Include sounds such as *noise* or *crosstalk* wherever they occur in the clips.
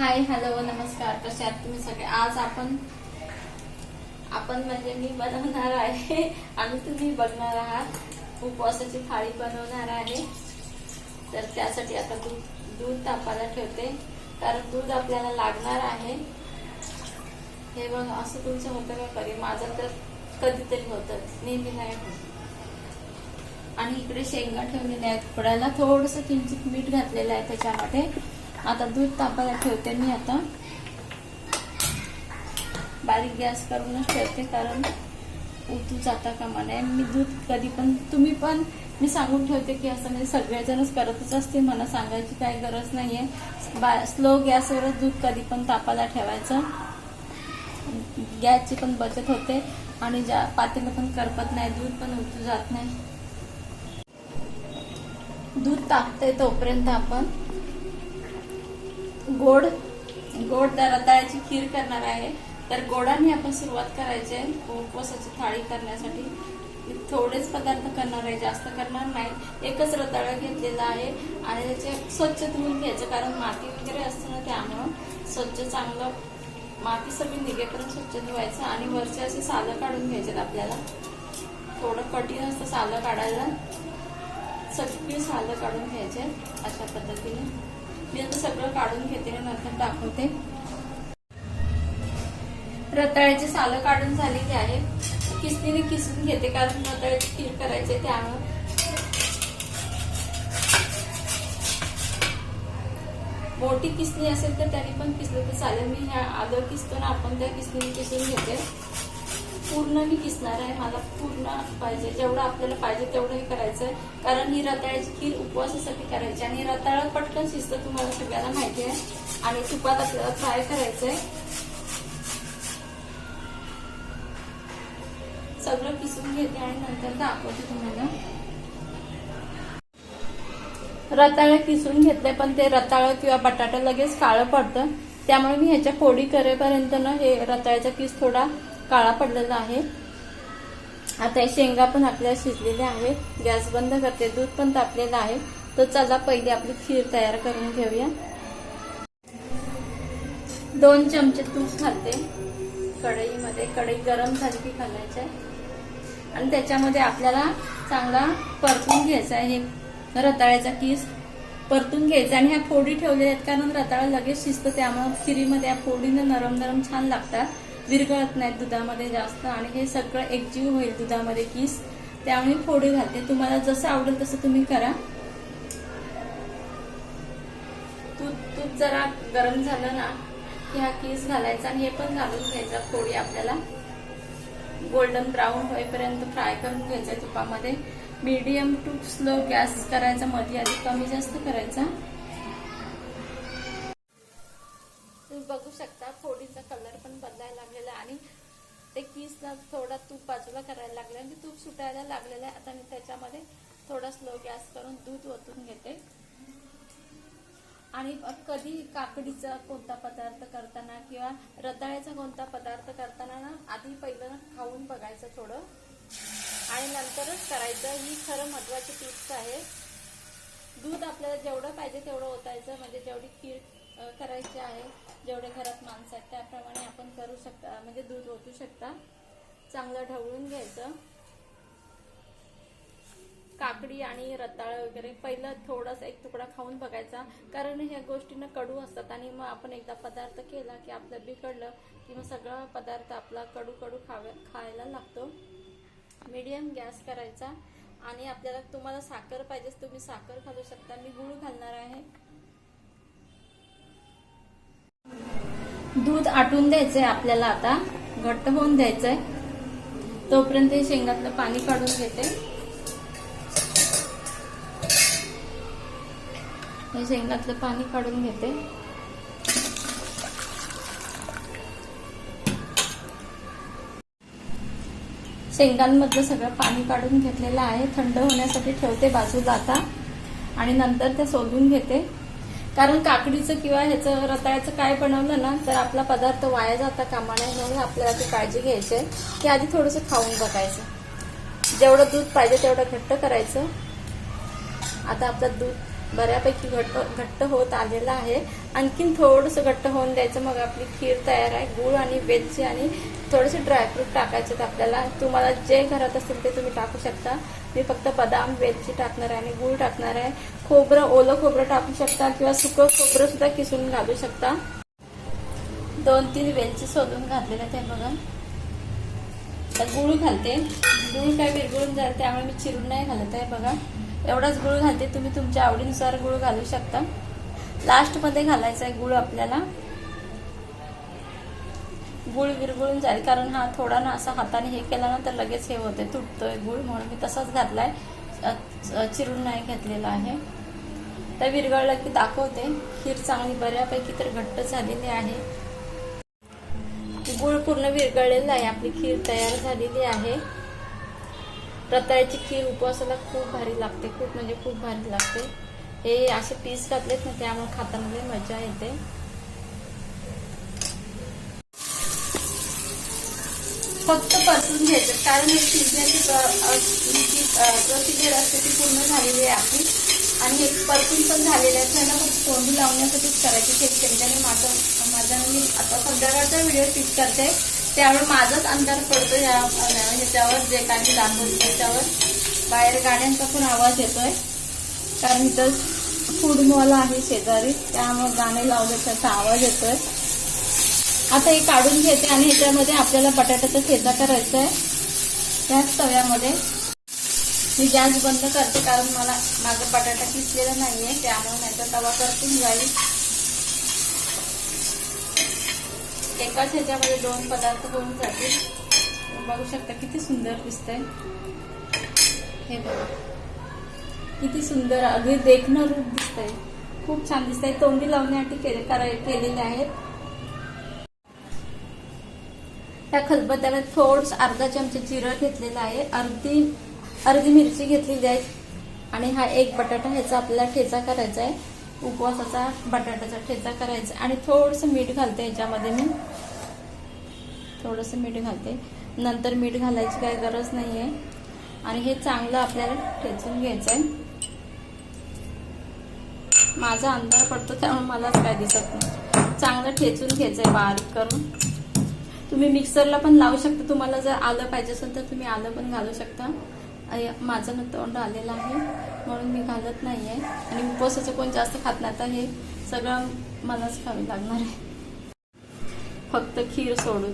Hi hello नमस्कार. कसे आहात तुम्ही सगळे? आज आपण आपण म्हणजे मी बनवणार आहे. *laughs* आणि तुम्ही बघणार आहात. उपवासाची थाळी बनवणार आहे. तर त्यासाठी आता दूध दूध तापायला ठेवते. कारण दूध आपल्याला लागणार आहे. हे बघ असं तुमचं होतं का करी माझं तर कधीतरी होतं. नेहमी नाही होत. आणि इकडे शेंगा ठेवलेल्या आहेत. फोडायला थोडस किंचित मीठ घातलेलं आहे त्याच्यामध्ये. आता दूध तापायला ठेवते मी आता. बारीक गॅस करूनच ठेवते कारण उतू जाता कामा नये मी दूध कधी पण तुम्ही पण मी सांगून ठेवते की असं म्हणजे सगळेजणच करतच असते. मला सांगायची काही गरज नाहीये. स्लो गॅसवरच दूध कधी पण तापायला ठेवायचं. गॅसची पण बचत होते आणि ज्या पातेलं पण करपत नाही दूध पण उतू जात नाही. दूध तापतंय तोपर्यंत आपण गोड गोड रताळ्याची खीर करणार आहे. तर गोडाने आपण सुरुवात करायची आहे. उपवासाची थाळी करण्यासाठी. थोडेच पदार्थ करणार आहे जास्त करणार नाही. एकच रताळा घेतलेला आहे. आणि त्याचे स्वच्छ धुवून घ्यायचं कारण माती वगैरे असतं ना त्यामुळं स्वच्छ चांगलं माती सगळी निघेपर्यंत स्वच्छ धुवायचं आणि वरचे असे सालं काढून घ्यायचे आपल्याला. थोडं कठीण असतं सालं काढायला. सगळी सालं काढून घ्यायचे अशा पद्धतीने. मी आता सगळं काढून घेते आणि नंतर दाखवते. रताळ्याची सालं काढून झालेली आहे. किसनीने किसून घेते कारण रताळ्याची खीर करायचे त्यावर मोठी किसणी असेल तर त्याने पण किसलं तर चालेल. मी ह्या आदर किसतो ना आपण त्या किसनीने किसून घेते. पूर्ण मी किसणार आहे. मला पूर्ण पाहिजे जेवढं आपल्याला पाहिजे तेवढं हे करायचं आहे कारण ही रताळ्याची खीर उपवासासाठी करायची. आणि रताळं पटकन शिजतं तुम्हाला सगळ्यांना माहिती आहे. आणि तुपात आपल्याला फ्राय करायचंय. सगळं किसून घेते आणि नंतर दाखवते तुम्हाला. रताळं किसून घेतलंय पण ते रताळं किंवा बटाटा लगेच काळं पडतं. त्यामुळे मी ह्याच्या फोडी करेपर्यंत ना हे रताळ्याचा किस थोडा काळा पडलेला आहे. आता शेंगा पण आपल्याला शिजलेल्या आहेत. गॅस बंद करते. दूध पण तापलेलं आहे. तर चला पहिले आपली खीर तयार करून घेऊया. दोन चमचे तूप घालते कढईमध्ये. कढई गरम झाली की घालायचं आहे आणि त्याच्यामध्ये आपल्याला चांगला परतून घ्यायचा आहे. हे रताळ्याचा किस परतून घ्यायचा आणि ह्या फोडी ठेवलेल्या आहेत कारण रताळा लगेच शिजतं. त्यामुळे खिरीमध्ये या फोडीनं नरम नरम छान लागतात. विरघळत नाहीत दुधामध्ये जास्त आणि हे सगळं एकजीव होईल दुधामध्ये किस. त्यामुळे फोडी घालते. तुम्हाला जसं आवडेल तसं तुम्ही करा. तूप तूप जरा गरम झालं ना की हा किस घालायचा आणि हे पण घालून घ्यायचा फोडी आपल्याला. गोल्डन ब्राऊन होईपर्यंत फ्राय करून घ्यायचा तुपामध्ये. मीडियम टू स्लो गॅस करायचा मध्ये आधी कमी जास्त करायचा. ते किसला थोडा तूप बाजूला करायला लागले आणि तूप सुटायला लागलेलं आहे. आता मी त्याच्यामध्ये थोडा स्लो गॅस करून दूध ओतून घेते. आणि कधी काकडीचा कोणता पदार्थ करताना किंवा रताळ्याचा कोणता पदार्थ करताना ना आधी पहिलं खाऊन बघायचं थोडं. आणि नंतरच करायचं. ही खरं महत्वाची टिप्स आहे. दूध आपल्याला जेवढं पाहिजे तेवढं ओतायचं. म्हणजे जेवढी खीर करायचे आहे. जेवढे घरात माणसं आहेत त्याप्रमाणे आपण करू शकता म्हणजे दूध ओतू शकता. चांगलं ढवळून घ्यायचं. काकडी आणि रताळ वगैरे पहिलं थोडासा एक तुकडा खाऊन बघायचा. कारण ह्या गोष्टीनं कडू असतात आणि मग आपण एकदा पदार्थ केला की आपलं बिघडलं की मग सगळा पदार्थ आपला कडू कडू खावे खायला लागतो. मीडियम गॅस करायचा आणि आपल्याला तुम्हाला साखर पाहिजेच तुम्ही साखर घालू शकता. मी गुळ घालणार आहे. दूध आटून द्यायचंय आपल्याला आता. घट्ट होऊन द्यायचंय. तोपर्यंत हे शेंगातलं पाणी काढून घेते. हे शेंगातलं पाणी काढून घेते. शेंगांमधलं सगळं पाणी काढून घेतलेलं आहे. थंड होण्यासाठी ठेवते बाजूला आता. आणि नंतर ते सोलून घेते. कारण काकडीचं किंवा ह्याचं रताळ्याचं काय बनवलं ना तर आपला पदार्थ वाया जाता कामा नये म्हणून आपल्याला ती काळजी घ्यायची आहे. की आधी थोडंसं खाऊन बघायचं. जेवढं दूध पाहिजे तेवढं घट्ट करायचं. आता आपलं दूध बऱ्यापैकी घट्ट घट्ट होत आलेला आहे. आणखीन थोडंसं घट्ट होऊन द्यायचं मग आपली खीर तयार आहे. गूळ आणि वेलची आणि थोडेसे ड्रायफ्रूट टाकायचे आहेत आपल्याला. तुम्हाला जे घरात असेल ते तुम्ही टाकू शकता. मी फक्त बदाम वेलची टाकणार आहे आणि गूळ टाकणार आहे. खोबरं ओलं खोबरं टाकू शकता किंवा सुकं खोबरं सुद्धा किसून घालू शकता. दोन तीन वेलची सोलून घातलेल्या त्या बघा. तर गुळ घालते. गुळ काय विरघळून जाईल त्यामुळे मी चिरून नाही घालत आहे बघा. एवढाच गुळ घालते तुम्ही तुमच्या आवडीनुसार गुळ घालू शकता. लास्टमध्ये घालायचा आहे गुळ आपल्याला. गुळ विरघळून जाईल कारण हा थोडा ना असा हाताने हे केला ना तर लगेच हे होते तुटतोय गुळ म्हणून मी तसाच घातलाय. चिरून नाही घेतलेला आहे. तर विरघळलं की दाखवते. खीर चांगली बऱ्यापैकी तर घट्ट झालेली आहे. गुळ पूर्ण विरघळलेला आहे आपली खीर तयार झालेली आहे. रताळ्याची खीर उपवासाला खूप भारी लागते खूप म्हणजे खूप भारी लागते. हे असे पीस घातलेत ना त्यामुळे खाताना मजा येते. फक्त परतून घ्यायचं. कारण हे शिजण्याची प्रोसिजर असते ती पूर्ण झालेली आहे आपली. आणि हे परतून पण झालेले आहे. त्यांना फक्त तोंडी लावण्यासाठीच करायची. शेतकरी त्याने माझं माझा मी आता संध्याकाळचा व्हिडिओ शूट करते. त्यामुळे माझाच अंधार पडतो या ह्याच्यावर जे काही दाखवतो त्याच्यावर. बाहेर गाड्यांचा पण आवाज येतोय. कारण इथं फूड मॉल आहे शेजारी त्यामुळे गाणे लावले त्याचा आवाज येतोय. आता हे काढून घेते आणि ह्याच्यामध्ये आपल्याला बटाट्याचा ठेचा करायचा आहे त्याच तव्यामध्ये. मी गॅस बंद करते कारण मला माझा बटाटा किसलेला नाहीये त्यामुळे नाहीतर तवा करतून जाईल एकाच ह्याच्यामध्ये दोन पदार्थ होऊन जातील. बघू शकता किती सुंदर दिसतंय. हे बघा. किती सुंदर अगदी देखणं रूप दिसतंय. खूप छान दिसतंय. तोंडी लावण्यासाठी केले कराय केलेले आहेत. त्या खलबत्त्याला थोडस अर्धा चमचा जिरं घेतलेला आहे. अर्धी अर्धी मिरची घेतलेली आहे. आणि हा एक बटाटा ह्याचा आपल्याला ठेचा करायचा आहे. उपवासाचा बटाट्याचा ठेचा करायचा. आणि थोडंसं मीठ घालते ह्याच्यामध्ये मी. थोडंसं मीठ घालते. नंतर मीठ घालायची काही गरज नाही आहे आणि हे चांगलं आपल्याला ठेचून घ्यायचं आहे माझा अंधार पडतो त्यामुळे मलाच काय दिसत नाही. चांगलं ठेचून घ्यायचं आहे बारीक करून. तुम्ही मिक्सरला पण लावू शकता. तुम्हाला जर आलं पाहिजे असेल तर तुम्ही आलं पण घालू शकता. माझं ना तोंड आलेलं आहे म्हणून मी घालत नाही आहे आणि उपवासाचं कोण जास्त खात नाही आता हे सगळं मलाच खावे लागणार आहे. फक्त खीर सोडून.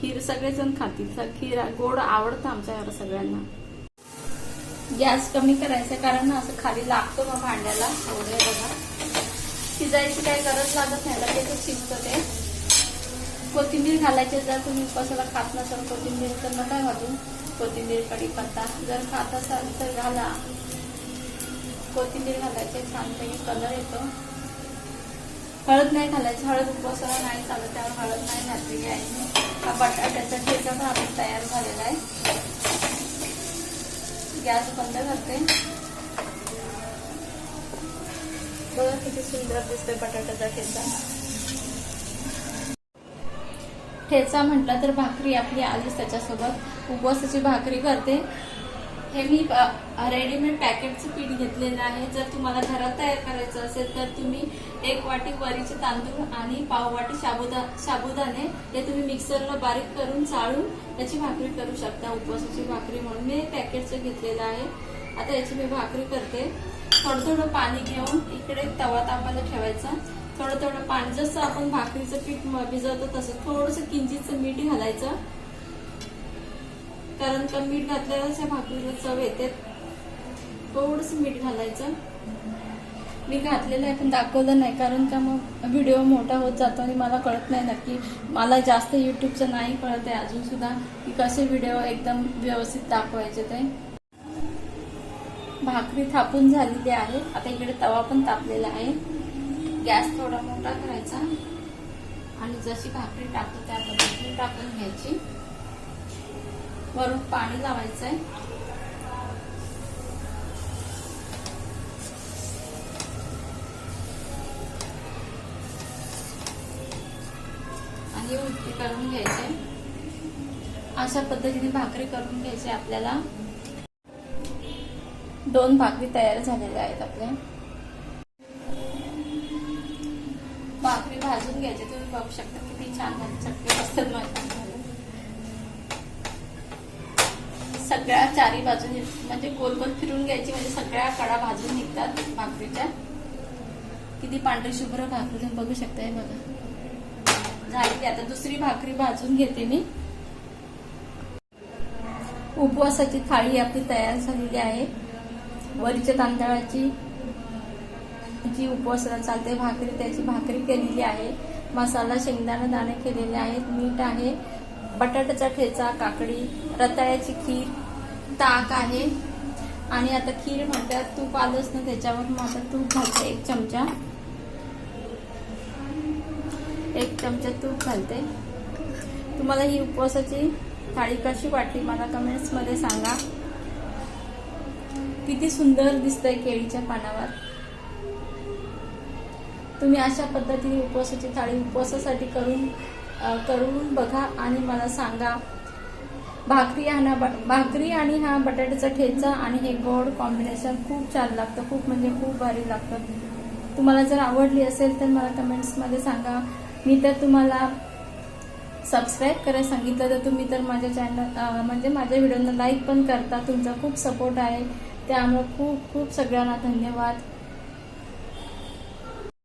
खीर सगळेजण खातील खीर गोड आवडतं आमच्या घरात सगळ्यांना. गॅस कमी करायचा कारण ना असं खाली लागतो मग भांड्याला एवढे बघा. शिजायची काही गरज लागत नाही लगेच शिजतं ते. कोथिंबीर घालायची जर तुम्ही उपवासाला खात नसाल कोथिंबीर तर नका घालू कोथिंबीर कढीपत्ता. जर खात असाल तर घाला. कोथिंबीर घालायचे छानपैकी कलर येतो. हळद नाही घालायची हळद उपवासाला नाही चालत त्यामुळे हळद नाही घातलेली आहे मी. हा बटाट्याचा ठेचा पण आपला तयार झालेला आहे. गॅस बंद करते. बघा किती सुंदर दिसतोय बटाट्याचा ठेचा. ठेचा म्हटलं तर भाकरी आपली आलीच त्याच्यासोबत. उपवासाची भाकरी करते. हे मी रेडीमेड पॅकेटचं पीठ घेतलेलं आहे. जर तुम्हाला घरात तयार करायचं असेल तर तुम्ही एक वाटी वरीचे तांदूळ आणि पाव वाटी साबुदा साबुदाणे हे तुम्ही मिक्सरला बारीक करून चाळून त्याची भाकरी करू शकता. उपवासाची भाकरी म्हणून मी पॅकेटचं घेतलेलं आहे. आता याची मी भाकरी करते. थोडं थोडं पाणी घेऊन इकडे तवा तापाला ठेवायचा. थोडं थोडं पाणी जसं आपण भाकरीचं पीठ भिजवतो तसं थोडंसं किंचितचं मीठ घालायचं. कारण का मीठ घातल्यावरच या भाकरीला चव येते. थोडस मीठ घालायचं. मी घातलेलं आहे पण दाखवलं नाही कारण का मग व्हिडिओ मोठा होत जातो आणि मला कळत नाही नक्की. मला जास्त युट्यूबचं नाही कळत आहे अजून सुद्धा की कसे व्हिडिओ एकदम व्यवस्थित दाखवायचे ते. भाकरी थापून झालेली आहे. आता इकडे तवा पण तापलेला आहे. गॅस थोडा मोठा करायचा. आणि जशी भाकरी टाकतो त्या पद्धतीने टाकून घ्यायची. वरून पाणी लावायचं आहे आणि उलटी करून घ्यायचे. अशा पद्धतीने भाकरी करून घ्यायची आपल्याला. दोन भाकरी तयार झालेल्या आहेत आपल्या. भाजून घ्यायचे तुम्ही बघू शकता किती छान चटणी असतात माझ्या सगळ्या चारी बाजूने म्हणजे गोल गोल फिरून घ्यायची म्हणजे सगळ्या कडा भाजून निघतात भाकरीच्या. किती पांढरी शुभ्र भाकरी तुम्ही बघू शकताय बघा. झाली आता दुसरी भाकरी भाजून घेते मी. उपवासाची थाळी आपली तयार झालेली आहे. वरीच्या तांदळाची जी उपवासाला चालते भाकरी त्याची भाकरी केलेली आहे. मसाला शेंगदाणा दाणे केलेले आहेत. मीठ आहे बटाट्याचा ठेचा काकडी रताळ्याची खीर ताक आहे. आणि आता खीर म्हणतात तूप आलंच ना त्याच्यावर मग आता तूप घालते. एक चमचा. एक चमचा तूप घालते. तुम्हाला ही उपवासाची थाळी कशी वाटली मला कमेंट्समध्ये सांगा. किती सुंदर दिसतंय केळीच्या पानावर. तुम्ही अशा पद्धतीने उपवासाची थाळी उपवासासाठी करून करून बघा आणि मला सांगा. भाकरी आणि हा भाकरी आणि हा बटाट्याचा ठेचा आणि हे गोड कॉम्बिनेशन खूप छान लागतं खूप म्हणजे खूप भारी लागतं. तुम्हाला जर आवडली असेल तर मला कमेंट्समध्ये सांगा. मी तर तुम्हाला सबस्क्राईब करायला सांगितलं तर तुम्ही तर माझ्या चॅनल म्हणजे माझ्या व्हिडिओना लाईक पण करता. तुमचा खूप सपोर्ट आहे. त्यामुळे खूप खूप सगळ्यांना धन्यवाद.